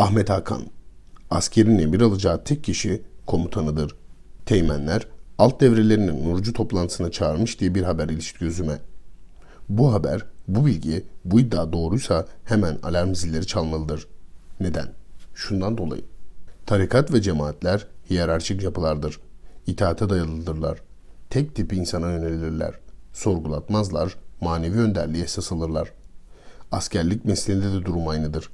Ahmet Hakan. Askerin emir alacağı tek kişi komutanıdır. Teğmenler alt devrelerini Nurcu toplantısına çağırmış diye bir haber ilişti gözüme. Bu haber, bu bilgi, bu iddia doğruysa hemen alarm zilleri çalmalıdır. Neden? Şundan dolayı. Tarikat ve cemaatler hiyerarşik yapılardır. İtaate dayalıdırlar. Tek tip insana yönelirler. Sorgulatmazlar, manevi önderliğe esas alırlar. Askerlik mesleğinde de durum aynıdır.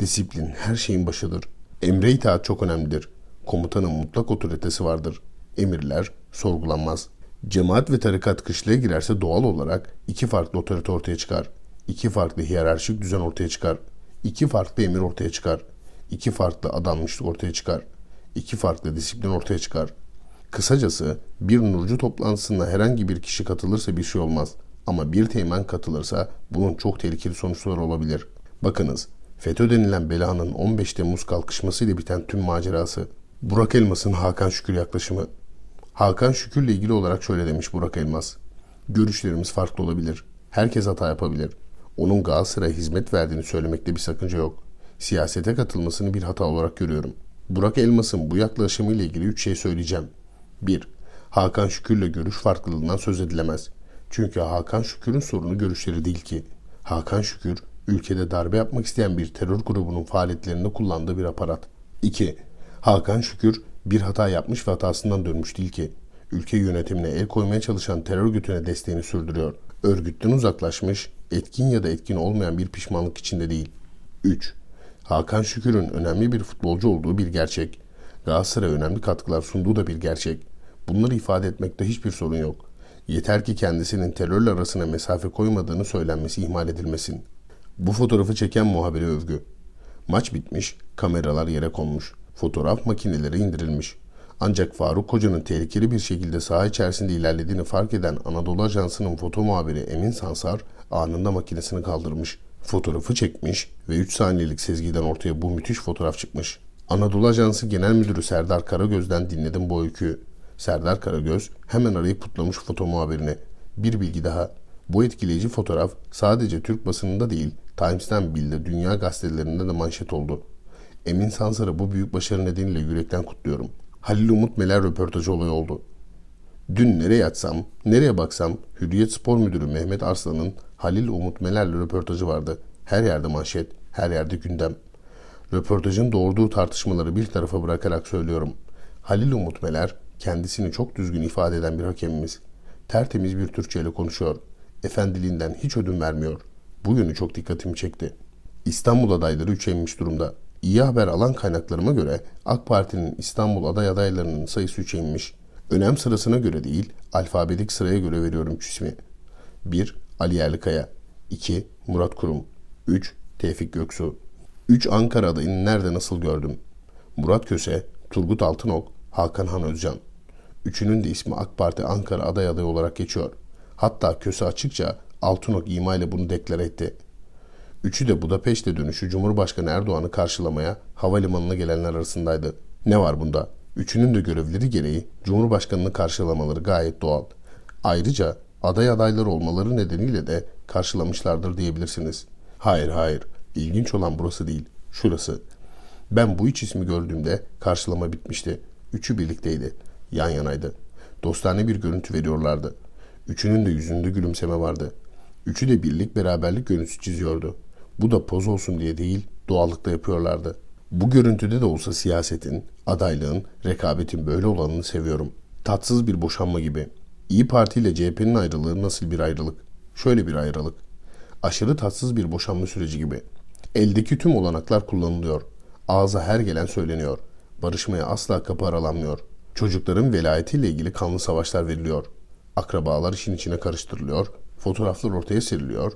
Disiplin her şeyin başıdır. Emre itaat çok önemlidir. Komutanın mutlak otoritesi vardır. Emirler sorgulanmaz. Cemaat ve tarikat kışlaya girerse doğal olarak iki farklı otorite ortaya çıkar. İki farklı hiyerarşik düzen ortaya çıkar. İki farklı emir ortaya çıkar. İki farklı adanmışlık ortaya çıkar. İki farklı disiplin ortaya çıkar. Kısacası bir nurcu toplantısına herhangi bir kişi katılırsa bir şey olmaz. Ama bir teğmen katılırsa bunun çok tehlikeli sonuçları olabilir. Bakınız, FETÖ denilen belanın 15 Temmuz kalkışmasıyla biten tüm macerası. Burak Elmas'ın Hakan Şükür yaklaşımı. Hakan Şükür'le ilgili olarak şöyle demiş Burak Elmas. Görüşlerimiz farklı olabilir. Herkes hata yapabilir. Onun Galatasaray'a hizmet verdiğini söylemekte bir sakınca yok. Siyasete katılmasını bir hata olarak görüyorum. Burak Elmas'ın bu yaklaşımıyla ilgili üç şey söyleyeceğim. 1. Hakan Şükür'le görüş farklılığından söz edilemez. Çünkü Hakan Şükür'ün sorunu görüşleri değil ki. Hakan Şükür, ülkede darbe yapmak isteyen bir terör grubunun faaliyetlerinde kullandığı bir aparat. 2. Hakan Şükür bir hata yapmış ve hatasından dönmüş değil ki. Ülke yönetimine el koymaya çalışan terör örgütüne desteğini sürdürüyor. Örgütten uzaklaşmış, etkin ya da etkin olmayan bir pişmanlık içinde değil. 3. Hakan Şükür'ün önemli bir futbolcu olduğu bir gerçek. Galatasaray'a önemli katkılar sunduğu da bir gerçek. Bunları ifade etmekte hiçbir sorun yok. Yeter ki kendisinin terörle arasına mesafe koymadığını söylenmesi ihmal edilmesin. Bu fotoğrafı çeken muhabire övgü. Maç bitmiş, kameralar yere konmuş. Fotoğraf makineleri indirilmiş. Ancak Faruk Koca'nın tehlikeli bir şekilde saha içerisinde ilerlediğini fark eden Anadolu Ajansı'nın foto muhabiri Emin Sansar anında makinesini kaldırmış. Fotoğrafı çekmiş ve 3 saniyelik sezgiden ortaya bu müthiş fotoğraf çıkmış. Anadolu Ajansı Genel Müdürü Serdar Karagöz'den dinledim bu öyküyü. Serdar Karagöz hemen arayıp kutlamış foto muhabirini. Bir bilgi daha. Bu etkileyici fotoğraf sadece Türk basınında değil, Times'ten bildi dünya gazetelerinde de manşet oldu. Emin Sansar'ı bu büyük başarı nedeniyle yürekten kutluyorum. Halil Umut Meler röportajı olayı oldu. Dün nereye yatsam, nereye baksam Hürriyet Spor Müdürü Mehmet Arslan'ın Halil Umut Meler'le röportajı vardı. Her yerde manşet, her yerde gündem. Röportajın doğurduğu tartışmaları bir tarafa bırakarak söylüyorum. Halil Umut Meler kendisini çok düzgün ifade eden bir hakemimiz. Tertemiz bir Türkçe ile konuşuyor. Efendiliğinden hiç ödün vermiyor. Bu yönü çok dikkatimi çekti. İstanbul adayları üçe inmiş durumda. İyi haber alan kaynaklarıma göre AK Parti'nin İstanbul aday adaylarının sayısı üçe inmiş. Önem sırasına göre değil, alfabetik sıraya göre veriyorum ismi. 1. Ali Yerlikaya 2. Murat Kurum 3. Tevfik Göksu 3 Ankara adayını nerede nasıl gördüm? Murat Köse, Turgut Altınok, Hakan Han Özcan. Üçünün de ismi AK Parti Ankara aday adayı olarak geçiyor. Hatta Köse açıkça Altınok ima ile bunu deklar etti. Üçü de Budapeşte dönüşü Cumhurbaşkanı Erdoğan'ı karşılamaya havalimanına gelenler arasındaydı. Ne var bunda? Üçünün de görevleri gereği Cumhurbaşkanı'nı karşılamaları gayet doğal. Ayrıca aday adayları olmaları nedeniyle de karşılamışlardır diyebilirsiniz. Hayır hayır, ilginç olan burası değil, şurası. Ben bu üç ismi gördüğümde karşılama bitmişti. Üçü birlikteydi, yan yanaydı. Dostane bir görüntü veriyorlardı. Üçünün de yüzünde gülümseme vardı. Üçü de birlik beraberlik görüntüsü çiziyordu. Bu da poz olsun diye değil, doğallıkta yapıyorlardı. Bu görüntüde de olsa siyasetin, adaylığın, rekabetin böyle olanını seviyorum. Tatsız bir boşanma gibi. İyi Parti ile CHP'nin ayrılığı nasıl bir ayrılık? Şöyle bir ayrılık. Aşırı tatsız bir boşanma süreci gibi. Eldeki tüm olanaklar kullanılıyor. Ağza her gelen söyleniyor. Barışmaya asla kapı aralanmıyor. Çocukların velayetiyle ilgili kanlı savaşlar veriliyor. Akrabalar işin içine karıştırılıyor. Fotoğraflar ortaya seriliyor.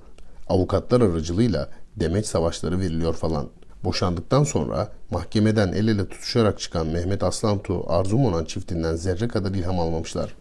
Avukatlar aracılığıyla demeç savaşları veriliyor falan. Boşandıktan sonra mahkemeden el ele tutuşarak çıkan Mehmet Aslantu Arzu Monan çiftinden zerre kadar ilham almamışlar.